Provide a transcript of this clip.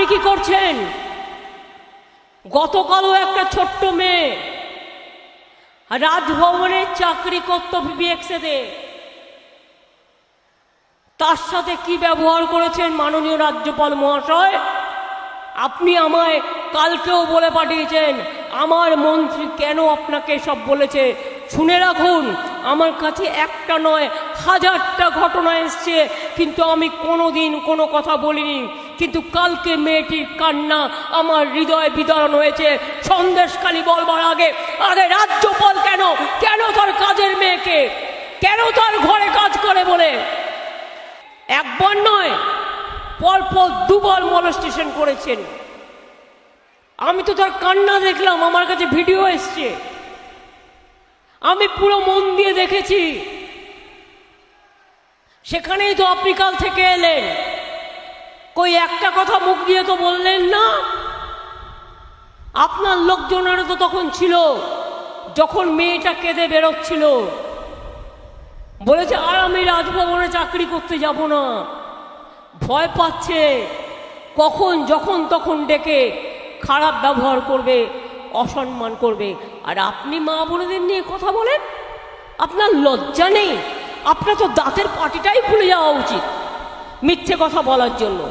আপনি কি করছেন? গতকালও একটা ছোট্ট মেয়ে রাজভবনে চাকরি করত তার সাথে কি ব্যবহার করেছেন মাননীয় রাজ্যপাল মহাশয়? আপনি আমায় কালকেও বলে পাঠিয়েছেন, আমার মন্ত্রী কেন আপনাকে সব বলেছে? শুনে রাখুন, আমার কাছে একটা নয়, হাজারটা ঘটনা এসছে, কিন্তু আমি কোনো দিন কোনো কথা বলিনি। কিন্তু কালকে মেয়েটির কান্না, আমার হৃদয় বিতরণ হয়েছে। সন্দেশখালি বলবার আগে আগে রাজ্যপাল কেন? কেন তার কাজের মেয়েকে? কেন তার ঘরে কাজ করে বলে? একবার নয় পরপর দুবার মলস্টেশন করেছেন। আমি তো তার কান্না দেখলাম, আমার কাছে ভিডিও এসছে। আমি পুরো মন দিয়ে দেখেছি। সেখানেই তো আপনি কাল থেকে এলেন। কই একটা কথা মুখ দিয়ে তো বললেন না? আপনার লোকজনেরও তো তখন ছিল, যখন মেয়েটা কেঁদে বেরোচ্ছিল। বলেছে, আর আমি রাজভবনে চাকরি করতে যাব না। ভয় পাচ্ছে, কখন, যখন, তখন ডেকে খারাপ ব্যবহার করবে, অসম্মান করবে। আর আপনি মা বোনেদের নিয়ে কথা বলেন? আপনার লজ্জা নেই? আপনার তো দাঁতের পাটিটাই খুলে যাওয়া উচিত মিথ্যে কথা বলার জন্য।